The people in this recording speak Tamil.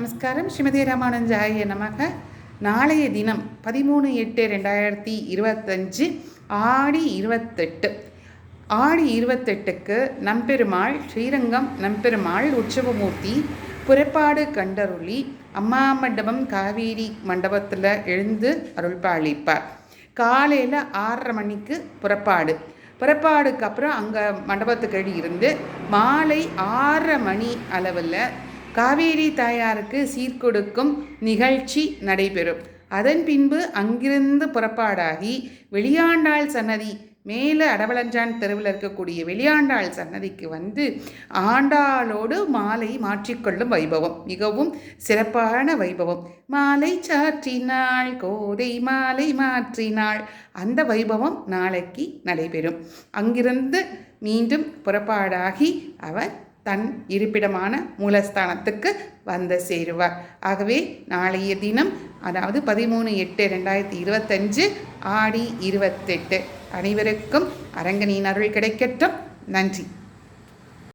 நமஸ்காரம். ஸ்ரீமதி ராமானந்தாய நமக. நாளைய தினம் பதிமூணு எட்டு ரெண்டாயிரத்தி இருபத்தஞ்சு ஆடி இருபத்தெட்டு. ஆடி இருபத்தெட்டுக்கு நம்பெருமாள் ஸ்ரீரங்கம் நம்பெருமாள் உற்சவமூர்த்தி புறப்பாடு கண்டருளி அம்மா மண்டபம் காவேரி மண்டபத்தில் எழுந்து அருள்பாளிப்பார் காலையில் ஆறரை மணிக்கு புறப்பாடு. புறப்பாடுக்கு அப்புறம் அங்கே மண்டபத்துக்கு இருந்து மாலை ஆறரை மணி அளவில் காவேரி தாயாருக்கு சீர்கொடுக்கும் நிகழ்ச்சி நடைபெறும். அதன் பின்பு அங்கிருந்து புறப்பாடாகி வெளியாண்டாள் சன்னதி மேலே அடவளஞ்சான் தெருவில் இருக்கக்கூடிய வெளியாண்டாள் சன்னதிக்கு வந்து ஆண்டாளோடு மாலை மாற்றிக்கொள்ளும் வைபவம். மிகவும் சிறப்பான வைபவம். மாலை சாற்றினாள் கோதை மாலை மாற்றினாள். அந்த வைபவம் நாளைக்கு நடைபெறும். அங்கிருந்து மீண்டும் புறப்பாடாகி அவர் தன் இருப்பிடமான மூலஸ்தானத்துக்கு வந்து சேருவார். ஆகவே நாளைய தினம் அதாவது பதிமூணு எட்டு ரெண்டாயிரத்தி இருபத்தஞ்சு ஆடி இருபத்தெட்டு. அனைவருக்கும் அரங்கனின் அருள் கிடைக்கட்டும். நன்றி.